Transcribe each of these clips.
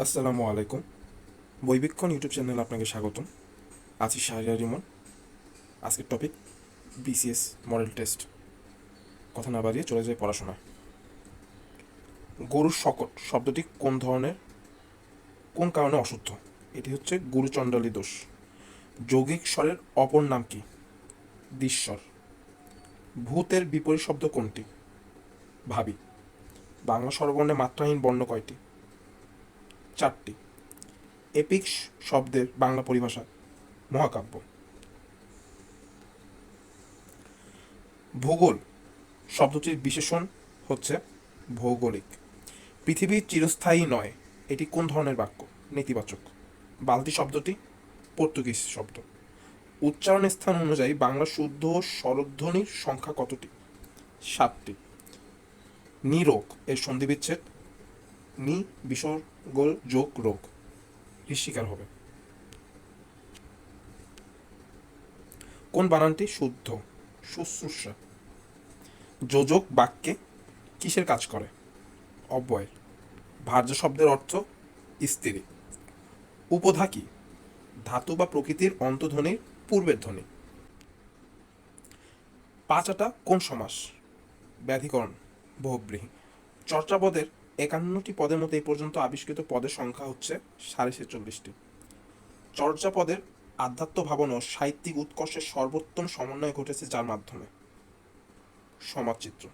আসসালামু আলাইকুম। বৈবিক্ষণ ইউটিউব চ্যানেলে আপনাকে স্বাগতম। আছি শাহরিয়া রিমন। আজকের টপিক বিসিএস মডেল টেস্ট কথা না বাড়িয়ে চলে যায় পড়াশোনায়। গরুর শকট শব্দটি কোন ধরনের? কোন কারণে অশুদ্ধ এটি হচ্ছে গুরুচণ্ডালী দোষ। যৌগিক স্বরের অপর নাম কি? দিশ্বর ভূতের বিপরীত শব্দ কোনটি? ভাবি। বাংলা স্বরবর্ণে মাত্রাহীন বর্ণ কয়টি? চারটি। এপিক শব্দের বাংলা পরিভাষা মহাকাব্য। ভূগোল শব্দটির বিশেষণ হচ্ছে ভৌগোলিক। পৃথিবী চিরস্থায়ী নয়, এটি কোন ধরনের বাক্য? নেতিবাচক। বালতি শব্দটি পর্তুগিজ শব্দ। উচ্চারণ স্থান অনুযায়ী বাংলা শুদ্ধ স্বরধ্বনির সংখ্যা কতটি? সাতটি। নিরোগ এর সন্ধিবিচ্ছেদ, নি বিসর্গ যোগ, রোগ। শিকার হবে। কোন বানানটি শুদ্ধ? শুশ্রূষা। যোজক বাক্যে কিসের কাজ করে? অব্যয়ের ভার্য শব্দের অর্থ স্ত্রী উপধা কি? ধাতু বা প্রকৃতির অন্তধ্বনির পূর্বের ধ্বনি। পাঁচাটা কোন সমাস? ব্যাধিকরণ, বহুব্রীহি। চর্চাপদের একান্নটি পদের মধ্যে এই পর্যন্ত আবিষ্কৃত পদের সংখ্যা হচ্ছে সাড়ে ছেচল্লিশটি। চর্যাপদের আধ্যাত্ম ভাবনা ও সাহিত্যিক উৎকর্ষের সর্বোত্তম সমন্বয় ঘটেছে যার মাধ্যমে। সমাজচিত্র।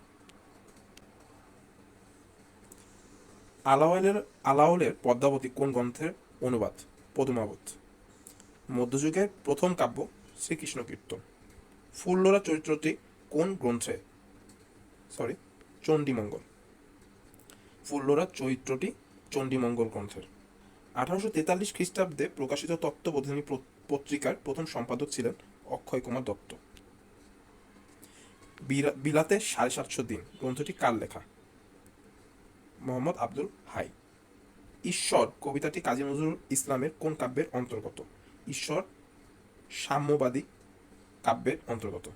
আলাওয়ালের আলাওলের পদ্মাবতী কোন গ্রন্থের অনুবাদ? পদুমাবত। মধ্যযুগের প্রথম কাব্য শ্রীকৃষ্ণ কীর্তন। ফুল্লরা চরিত্রটি কোন গ্রন্থে? সরি চণ্ডীমঙ্গল। ফুল্লরা চরিত্রটি চণ্ডীমঙ্গল গ্রন্থের। আঠারোশো তেতাল্লিশ খ্রিস্টাব্দে প্রকাশিত তত্ত্ববোধিনী পত্রিকার প্রথম সম্পাদক ছিলেন অক্ষয় কুমার দত্ত। বিলাতে সাড়ে সাতশো দিন, গ্রন্থটি কার লেখা? মোহাম্মদ আব্দুল হাই। ঈশ্বর, কবিতাটি কাজী নজরুল ইসলামের কোন কাব্যের অন্তর্গত? ঈশ্বর, সাম্যবাদী কাব্যের অন্তর্গত।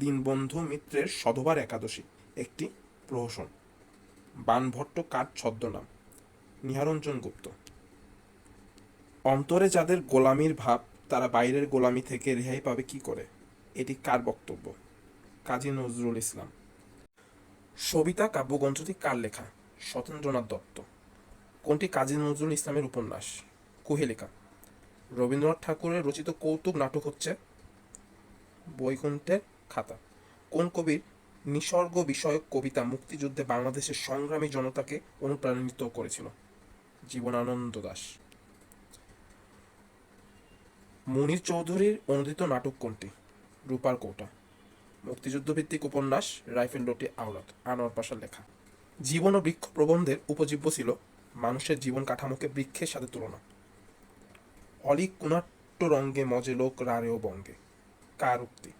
দীনবন্ধু মিত্রের সধবার একাদশী, একটি প্রহসন। বানভট্ট কার ছদ্মনাম। নিহারঞ্জন গুপ্ত। অন্তরে যাদের গোলামির ভাব, তারা বাইরের গোলামি থেকে রেহাই পাবে কি করে? এটি কার বক্তব্য? কাজী নজরুল ইসলাম। সবিতা কাব্যগ্রন্থটি কার লেখা? সতেন্দ্রনাথ দত্ত। কোনটি কাজী নজরুল ইসলামের উপন্যাস? কুহেলিকা রবীন্দ্রনাথ ঠাকুরের রচিত কৌতুক নাটক হচ্ছে বৈকুণ্ঠের খাতা। কোন কবির নিসর্গ বিষয়ক কবিতা মুক্তিযুদ্ধে বাংলাদেশের সংগ্রামী জনতাকে অনুপ্রাণিত করেছিল। জীবনানন্দ দাস মনির চৌধুরীর অনুদিত নাটক কোনটি? রূপার কৌটা। মুক্তিযুদ্ধ ভিত্তিক উপন্যাস, রাইফেল রোটি আওলাদ, আনোয়ার পাশার লেখা। জীবন ও বৃক্ষ প্রবন্ধের উপজীব্য ছিল মানুষের জীবন কাঠামোকে বৃক্ষের সাথে তুলনা। অলিক কুনাট্য রঙ্গে মজে লোক রারেও বঙ্গে। কার উক্তি?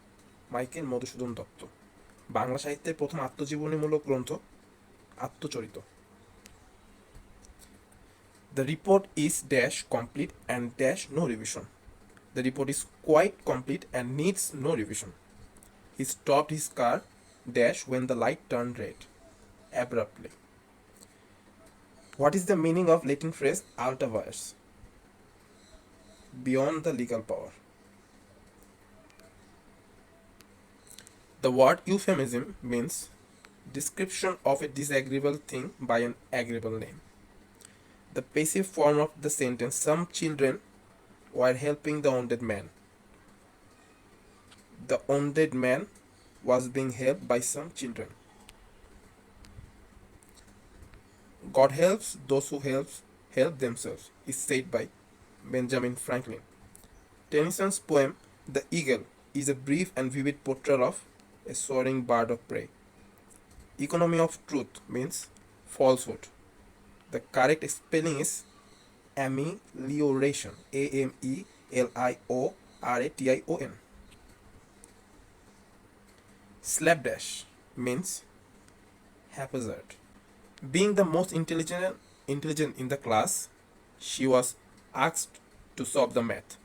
মাইকেল মধুসূদন দত্ত। বাংলা সাহিত্যের প্রথম আত্মজীবনীমূলক গ্রন্থ আত্মচরিত The report is dash complete and dash no revision. The report is quite complete and needs no revision. He stopped his car dash when the light turned red abruptly. What is the meaning of Latin phrase ultraverse? Beyond the legal power. The word euphemism means description of a disagreeable thing by an agreeable name. The passive form of the sentence some children were helping the wounded man. The wounded man was being helped by some children. God helps those who helps help themselves is said by Benjamin Franklin. Tennyson's poem The Eagle is a brief and vivid portrayal of a soaring bird of prey. Economy of truth means falsehood. The correct spelling is amelioration. A M E L I O R A T I O N. Slapdash means haphazard. Being the most intelligent intelligent in the class, she was asked to solve the math.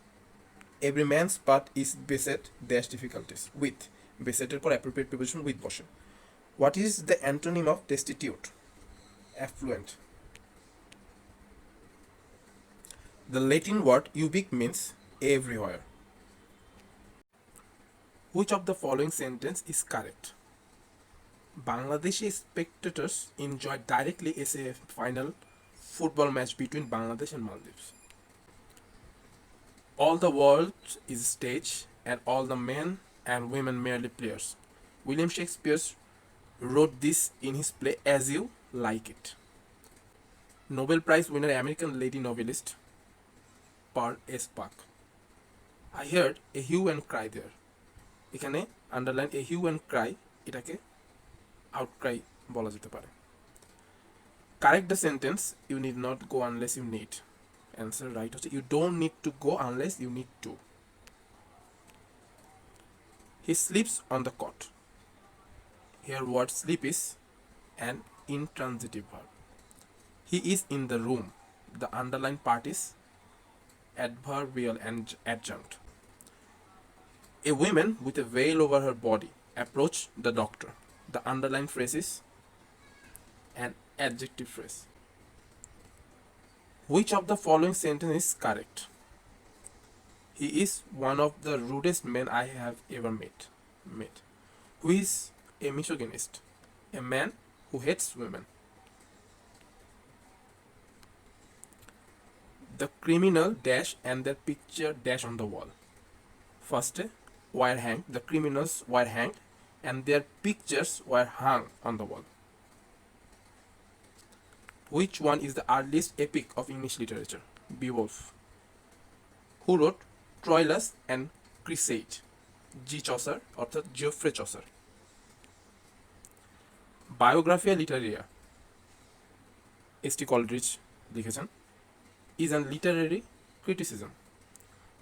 Every man's part is beset dash difficulties with besetted পর appropriate preposition with বসে What is the antonym of destitute? Affluent. The Latin word ubique means everywhere. Which of the following sentence is correct? Bangladeshi spectators enjoy directly a final football match between Bangladesh and Maldives. All the world is stage and all the men and women merely players. William Shakespeare wrote this in his play As You Like It. Nobel Prize winner American lady novelist Pearl S. Buck. I heard a hue and cry there. এখানে underline A Hugh and Cry এটাকে আউটক্রাই বলা যেতে পারে correct the sentence you need not go unless you need answer right হচ্ছে you don't need to go unless you need to He sleeps on the cot. Here, word sleep is an intransitive verb. He is in the room. The underlying part is adverbial and adjunct. A woman with a veil over her body approached the doctor. The underlying phrase is an adjective phrase. Which of the following sentence is correct? He is one of the rudest men I have ever met. met. Who is a misogynist? A man who hates women. The criminal dash and their picture dash on the wall. First, were hanged, the criminals were hanged, and their pictures were hung on the wall. Which one is the earliest epic of English literature? Beowulf. Who wrote Troilus and Cresside? G. Chaucer অর্থাৎ Geoffrey Chaucer Biographia Literaria S T Coleridge লিখেছেন is an literary criticism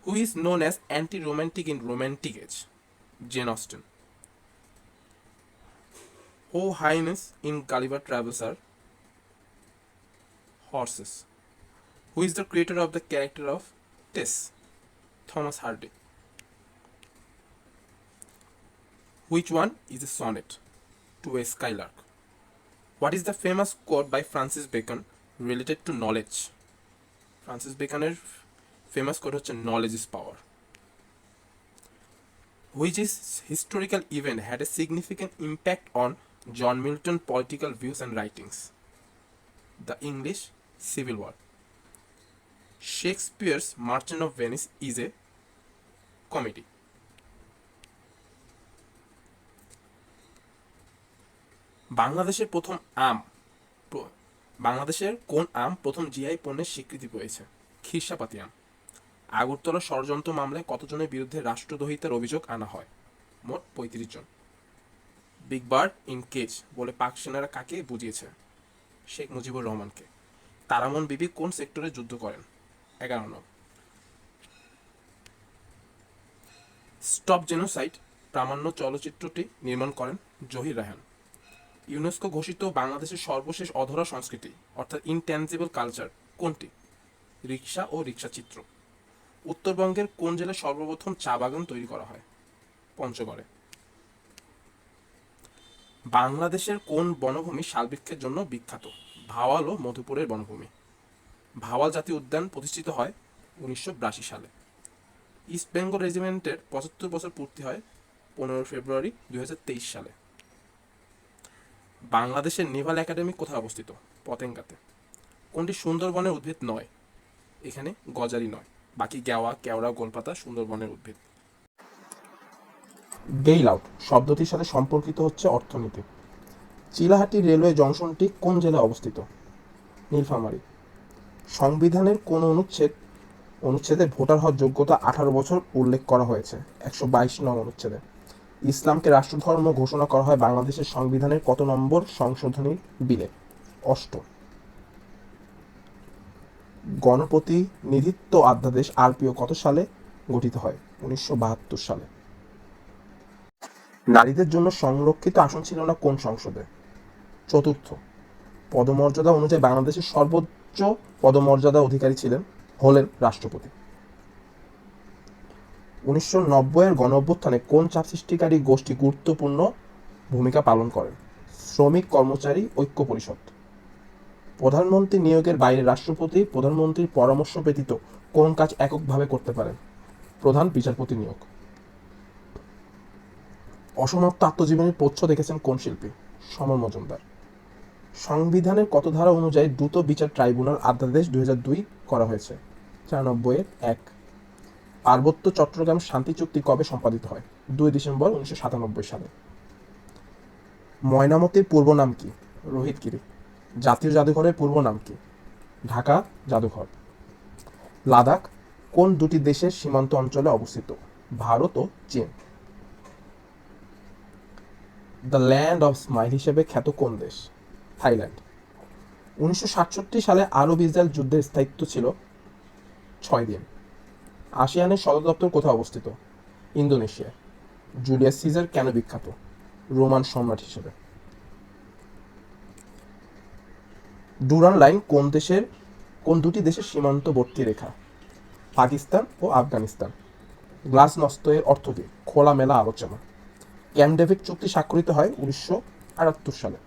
who is known as anti-romantic in romantic age jane austen who highness in gulliver travels are horses who is the creator of the character of thomas hardy which one is a sonnet to a skylark what is the famous quote by francis bacon related to knowledge francis bacoনের famous code হচ্ছে knowledge is power which is historical event had a significant impact on John Milton political views and writings the English Civil War Shakespeare's Merchant of Venice is a comedy বাংলাদেশের প্রথম আম বাংলাদেশের কোন আম প্রথম GI পণ্যের স্বীকৃতি পেয়েছে? খিরসাপাতি আম। আগরতলা ষড়যন্ত্র মামলায় কতজনের বিরুদ্ধে রাষ্ট্রদ্রোহিতার অভিযোগ আনা হয়? মোট পঁয়ত্রিশ জন। বিগ বার্ড ইন কেজ বলে পাক সেনারা কাকে বুঝিয়েছে? শেখ মুজিবুর রহমানকে। তারামন বিবি কোন সেক্টরে যুদ্ধ করেন? এগারো নং। স্টপ জেনোসাইড প্রামাণ্য চলচ্চিত্রটি নির্মাণ করেন জহির রায়হান। ইউনেস্কো ঘোষিত বাংলাদেশের সর্বশেষ অধরা সংস্কৃতি, অর্থাৎ ইনট্যান্সিবল কালচার কোনটি? রিক্সা ও রিক্সা চিত্র। উত্তরবঙ্গের কোন জেলায় সর্বপ্রথম চা বাগান তৈরি করা হয়? পঞ্চগড়ে। বাংলাদেশের কোন বনভূমি শালবৃক্ষের জন্য বিখ্যাত? ভাওয়াল ও মধুপুরের বনভূমি। ভাওয়াল জাতীয় উদ্যান প্রতিষ্ঠিত হয় উনিশশো বিরাশি সালে। ইস্ট বেঙ্গল রেজিমেন্টের পঁচাত্তর বছর পূর্তি হয় পনেরো ফেব্রুয়ারি দুই হাজার তেইশ সালে। বাংলাদেশের নেভাল একাডেমি কোথায় অবস্থিত? পতেঙ্গাতে। কোনটি সুন্দরবনের উদ্ভিদ নয়? এখানে গজারি নয়। বাকি গেওয়া কেওড়া, গোলপাতা সুন্দরবনের উদ্ভিদ। বেইল আউট শব্দটির সাথে সম্পর্কিত হচ্ছে অর্থনীতি। চিলাহাটি রেলওয়ে জংশনটি কোন জেলায় অবস্থিত? নীলফামারী। সংবিধানের কোন অনুচ্ছেদ, অনুচ্ছেদে ভোটার হওয়ার যোগ্যতা আঠারো বছর উল্লেখ করা হয়েছে, একশো বাইশ নং অনুচ্ছেদে। ইসলামকে রাষ্ট্রধর্ম ঘোষণা করা হয় বাংলাদেশের সংবিধানের কত নম্বর সংশোধনী বিলে? অষ্ট গণপ্রতিনিধিত্ব অধ্যাদেশ আরপিও কত সালে গঠিত হয়? উনিশশো বাহাত্তর সালে। নারীদের জন্য সংরক্ষিত আসন ছিল না কোন সংসদে? চতুর্থ। পদমর্যাদা অনুযায়ী বাংলাদেশের সর্বোচ্চ পদমর্যাদা অধিকারী ছিলেন, হলেন রাষ্ট্রপতি। উনিশশো নব্বইয়ের গণ কোন চাপ সৃষ্টিকারী গোষ্ঠী গুরুত্বপূর্ণ ভূমিকা পালন করেন? শ্রমিক, কর্মচারী, ঐক্য পরিষদ। প্রধানমন্ত্রী নিয়োগের বাইরে রাষ্ট্রপতি, প্রধানমন্ত্রীর পরামর্শ ব্যতীত কোন কাজ এককভাবে করতে পারেন? প্রধান বিচারপতি নিয়োগ। অসমাপ্ত আত্মজীবনীর পথ্য দেখেছেন কোন শিল্পী? সমর মজুমদার। সংবিধানের কত ধারা অনুযায়ী দ্রুত বিচার ট্রাইব্যুনাল আধ্যাদেশ দুই হাজার দুই করা হয়েছে। চারানব্বইয়ের এক। পার্বত্য চট্টগ্রাম শান্তি চুক্তি কবে সম্পাদিত হয়? দুই ডিসেম্বর উনিশশো সাতানব্বই সালে। ময়নামতির পূর্ব নাম কি? রোহিতগিরি জাতীয় জাদুঘরের পূর্ব নাম কি? ঢাকা জাদুঘর। লাদাখ কোন দুটি দেশের সীমান্ত অঞ্চলে অবস্থিত? ভারত ও চীন। দ্য ল্যান্ড অফ স্মাইল হিসেবে খ্যাত কোন দেশ? থাইল্যান্ড। উনিশশো সাতষট্টি সালে আরব ইসরায়েল যুদ্ধের স্থায়িত্ব ছিল ছয় দিন। আসিয়ানের সদর দপ্তর কোথায় অবস্থিত? ইন্দোনেশিয়া জুলিয়াস সিজার কেন বিখ্যাত? রোমান সম্রাট হিসেবে। ডুরান লাইন কোন দেশের, কোন দুটি দেশের সীমান্তবর্তী রেখা? পাকিস্তান ও আফগানিস্তান। গ্লাস নস্ত এর অর্থ কী? খোলামেলা আলোচনা। ক্যাম্প ডেভিড চুক্তি স্বাক্ষরিত হয় উনিশশো আটাত্তর সালে।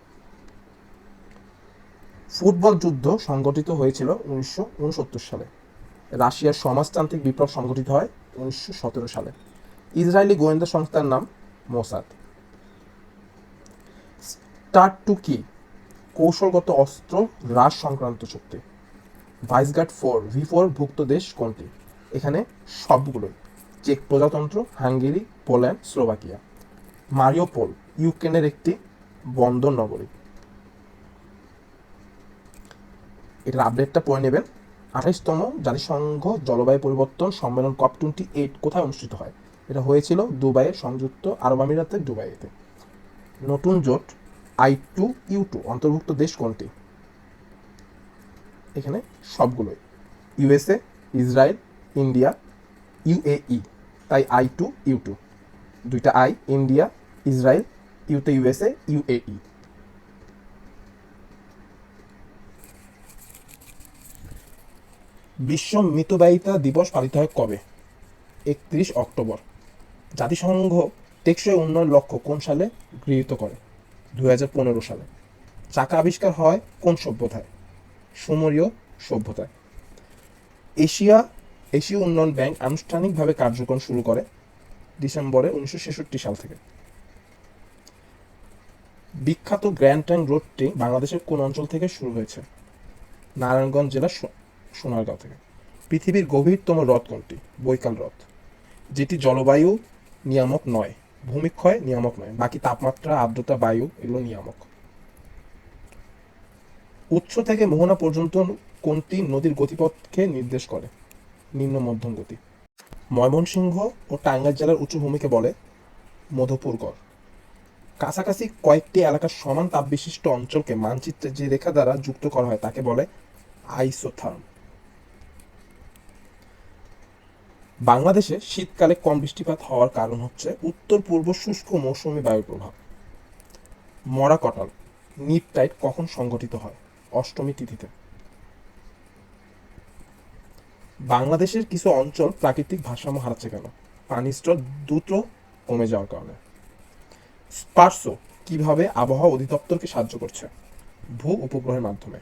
ফুটবল যুদ্ধ সংগঠিত হয়েছিল উনিশশো উনসত্তর সালে। রাশিয়ার সমাজতান্ত্রিক বিপ্লব সংগঠিত হয় উনিশশো সতেরো সালে। ইসরায়েলি গোয়েন্দা সংস্থার নাম মোসাদ। স্টার টু কি কৌশলগত অস্ত্র হ্রাস সংক্রান্ত চুক্তি। ভাইসগার্ড ফোর ভি ফোর ভুক্ত দেশ কোনটি? এখানে সবগুলোই। চেক প্রজাতন্ত্র, হাঙ্গেরি, পোল্যান্ড, স্লোভাকিয়া। মারিওপোল, ইউক্রেনের একটি বন্দর নগরী। এটার আপডেটটা পড়ে নেবেন। আঠাইশতম জাতিসংঘ জলবায়ু পরিবর্তন সম্মেলন কপ টোয়েন্টি এইট কোথায় অনুষ্ঠিত হয়? এটা হয়েছিল দুবাইয়ের সংযুক্ত আরব আমিরাতের দুবাইতে নতুন জোট আই টু, ইউ টু, অন্তর্ভুক্ত দেশ কোনটি? এখানে সবগুলোই। ইউএসএ ইসরায়েল, ইন্ডিয়া ইউএই তাই আই টু, ইউ টু। দুইটা আই, ইন্ডিয়া, ইসরায়েল ইউতে ইউএসএ ইউএই বিশ্ব মিতব্যয়িতা দিবস পালিত হয় কবে? একত্রিশ অক্টোবর। জাতিসংঘ টেকসই উন্নয়ন লক্ষ্য কোন সালে গৃহীত করে? দু সালে। চাকা আবিষ্কার হয় কোন সভ্যতায়? সুমরীয় সভ্যতায়। এশিয়া, এশীয় উন্নয়ন ব্যাংক আনুষ্ঠানিকভাবে কার্যক্রম শুরু করে ডিসেম্বরে উনিশশো ছেষট্টি সাল থেকে। বিখ্যাত গ্র্যান্ড ট্যাঙ্ক রোডটি বাংলাদেশের কোন অঞ্চল থেকে শুরু হয়েছে? নারায়ণগঞ্জ জেলার সোনারগাঁও থেকে। পৃথিবীর গভীরতম হ্রদ কোনটি? বৈকাল হ্রদ। যেটি জলবায়ু নিয়ামক নয়, ভূমিক্ষয় নিয়ামক নয়, বাকি তাপমাত্রা, আর্দ্রতা, বায়ু এগুলো নিয়ামক। উৎস থেকে মোহনা পর্যন্ত কোনটি নদীর গতিপথকে নির্দেশ করে? নিম্ন, মধ্যম গতি। ময়মনসিংহ ও টাঙ্গাইল জেলার উঁচু ভূমিকে বলে মধুপুরগড়। কাছাকাছি কয়েকটি এলাকার সমান তাপবিশিষ্ট অঞ্চলকে মানচিত্রে যে রেখা দ্বারা যুক্ত করা হয় তাকে বলে আইসোথার্ম। বাংলাদেশে শীতকালে কম বৃষ্টিপাত হওয়ার কারণ হচ্ছে উত্তর পূর্ব শুষ্ক মৌসুমী বায়ুর প্রভাব। মরা কটাল, নিপ টাইট কখন সংঘটিত হয়? অষ্টমী তিথিতে। বাংলাদেশের কিছু অঞ্চল প্রাকৃতিক ভারসাম্য হারাচ্ছে কেন? পানির স্তর দ্রুত কমে যাওয়ার কারণে। স্পার্সো কীভাবে আবহাওয়া অধিদপ্তরকে সাহায্য করছে? ভূ উপগ্রহের মাধ্যমে।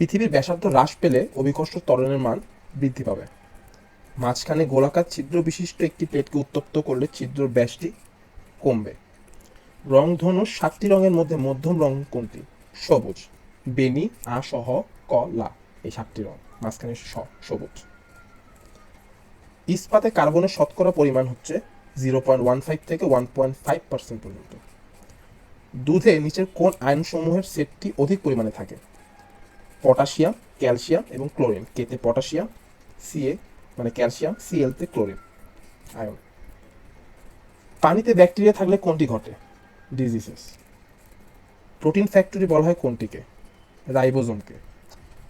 পৃথিবীর ব্যাসার্ধ হ্রাস পেলে অভিকর্ষ ত্বরণের মান বৃদ্ধি পাবে। মাঝখানে গোলাকার ছিদ্র বিশিষ্ট একটি প্লেটকে উত্তপ্ত করলে ছিদ্র ব্যাসটি কমবে। রংধনু সাতটি রঙের মধ্যে মধ্যম রং কোনটি? সবুজ। বেনি আ সহ ক, লা এই সাতটি রং। মাঝখানে স, সবুজ। ইস্পাতে কার্বনের শতকরা পরিমাণ হচ্ছে জিরো পয়েন্ট ওয়ান ফাইভ থেকে ওয়ান পয়েন্ট ফাইভ পার্সেন্ট পর্যন্ত। দুধে নিচের কোন আয়নসমূহের সেটটি অধিক পরিমাণে থাকে? পটাশিয়াম, ক্যালসিয়াম এবং ক্লোরিন। কেতে পটাশিয়াম সিএ মানে ক্যালসিয়াম সিএলতে ক্লোরিন। আয়ন পানিতে ব্যাকটেরিয়া থাকলে কোনটি ঘটে? ডিজিজেস প্রোটিন ফ্যাক্টরি বলা হয় কোনটিকে? রাইবোজোমকে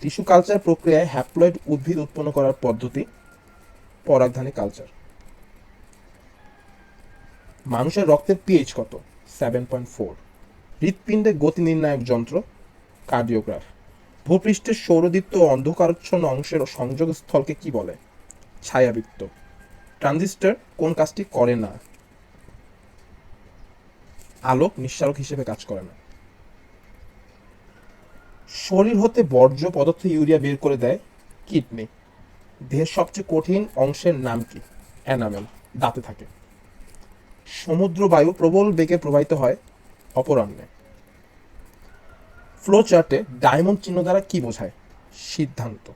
টিস্যু কালচার প্রক্রিয়ায় হ্যাপ্লয়েড উদ্ভিদ উৎপন্ন করার পদ্ধতি, পরাগধানী কালচার মানুষের রক্তের পিএইচ কত? সেভেন পয়েন্ট ফোর হৃৎপিণ্ডের গতি নির্ণায়ক যন্ত্র কার্ডিওগ্রাফ ভূপৃষ্ঠের সৌরদীপ্ত অন্ধকারাচ্ছন্ন অংশের সংযোগ স্থলকে কি বলে? ছায়াবৃত্ত। ট্রানজিস্টর কোন কাজটি করে না? আলোক নিঃসারক হিসেবে কাজ করে না। শরীর হতে বর্জ্য পদার্থ ইউরিয়া বের করে দেয় কিডনি। দেহের সবচেয়ে কঠিন অংশের নাম কি? অ্যানামেল দাঁতে থাকে। সমুদ্র বায়ু প্রবল বেগে প্রবাহিত হয় অপরাহ্নে। ফ্লো চার্টে ডায়মন্ড চিহ্ন দ্বারা কি বোঝায়? সিদ্ধান্ত।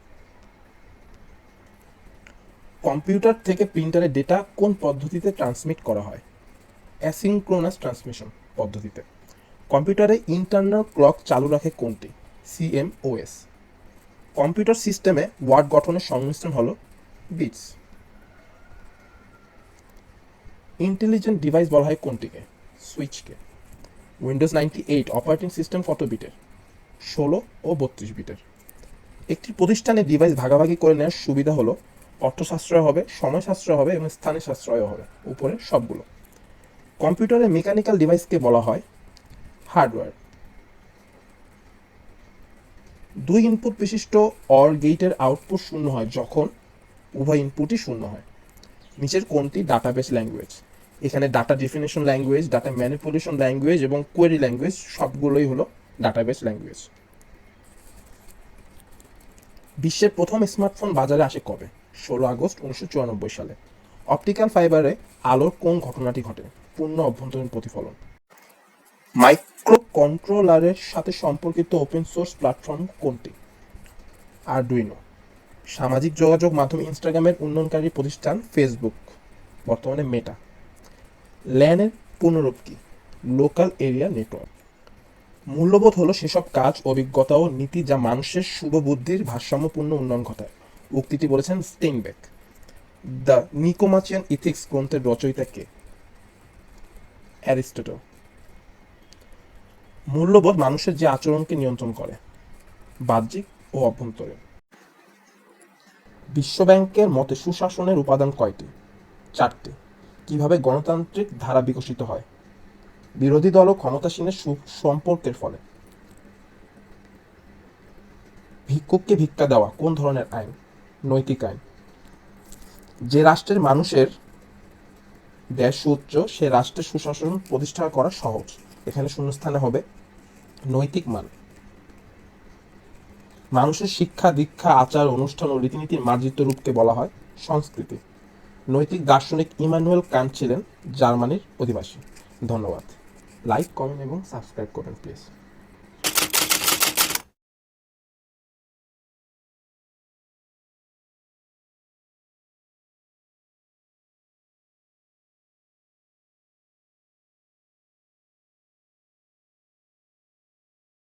কম্পিউটার থেকে প্রিন্টারে ডেটা কোন পদ্ধতিতে ট্রান্সমিট করা হয়? অ্যাসিনক্রোনাস ট্রান্সমিশন পদ্ধতিতে। কম্পিউটারে ইন্টারনাল ক্লক চালু রাখে কোনটি? সিএমওএস কম্পিউটার সিস্টেমে ওয়ার্ড গঠনের সংমিশ্রণ হলো বিটস ইন্টেলিজেন্ট ডিভাইস বলা হয় কোনটিকে? সুইচকে Windows ninety eight operating system কত বিটের ষোলো ও বত্রিশ বিটের। একটি প্রতিষ্ঠানে ডিভাইস ভাগাভাগি করে নেওয়ার সুবিধা হলো অর্থ সাশ্রয় হবে সময় সাশ্রয় হবে এবং স্থানে সাশ্রয় হবে, উপরে সবগুলো। কম্পিউটারে মেকানিক্যাল ডিভাইসকে বলা হয় হার্ডওয়্যার দুই ইনপুট বিশিষ্ট অর গেটের আউটপুট শূন্য হয় যখন উভয় ইনপুটই শূন্য হয়। নিচের কোনটি? ডাটাবেস ল্যাঙ্গুয়েজ এখানে data definition language data manipulation language এবং কোয়েরি ল্যাঙ্গুয়েজ সবগুলোই হলো ডাটাবেস ল্যাঙ্গুয়েজ বিশ্বের প্রথম স্মার্টফোন বাজারে আসে কবে? ষোলো আগস্ট উনিশশো চুরানব্বই সালে। অপটিক্যাল ফাইবারে আলোর কোন ঘটনাটি ঘটে? পূর্ণ অভ্যন্তরীণ প্রতিফলন। মাইক্রো কন্ট্রোলারের সাথে সম্পর্কিত ওপেন সোর্স প্ল্যাটফর্ম কোনটি? আরডুইনো সামাজিক যোগাযোগ মাধ্যম ইনস্টাগ্রামের উন্নয়নকারী প্রতিষ্ঠান ফেসবুক বর্তমানে মেটা ল্যানের পুনরূপ কি লোকাল এরিয়া নেটওয়ার্ক মূল্যবোধ হলো সেসব কাজ, অভিজ্ঞতা ও নীতি যা মানুষের শুভ বুদ্ধির ভারসাম্যপূর্ণ উন্নয়ন ঘটায়। উক্তিটি বলেছেন স্টেইনবেক দ্য নিকোমাচিয়ান ইথিক্স গ্রন্থের রচয়িতা কে? অ্যারিস্টটল। মূল্যবোধ মানুষের যে আচরণকে নিয়ন্ত্রণ করে, বাহ্যিক ও অভ্যন্তরীণ। বিশ্বব্যাংকের মতে সুশাসনের উপাদান কয়টি? চারটি। কীভাবে গণতান্ত্রিক ধারা বিকশিত হয়? বিরোধী দল ও ক্ষমতাসীনের সম্পর্কের ফলে। ভিক্ষুককে ভিক্ষা দেওয়া কোন ধরনের আইন? নৈতিক আইন। যে রাষ্ট্রের মানুষের দেশ উচ্চ সে রাষ্ট্রের সুশাসন প্রতিষ্ঠা করা সহজ। এখানে শূন্যস্থানে হবে নৈতিক মান। মানুষের শিক্ষা, দীক্ষা, আচার, অনুষ্ঠান ও রীতিনীতির মার্জিত রূপকে বলা হয় সংস্কৃতি। নৈতিক দার্শনিক ইমানুয়েল কান্ট ছিলেন জার্মানির অধিবাসী। ধন্যবাদ। লাইক করেন এবং সাবস্ক্রাইব করেন প্লিজ।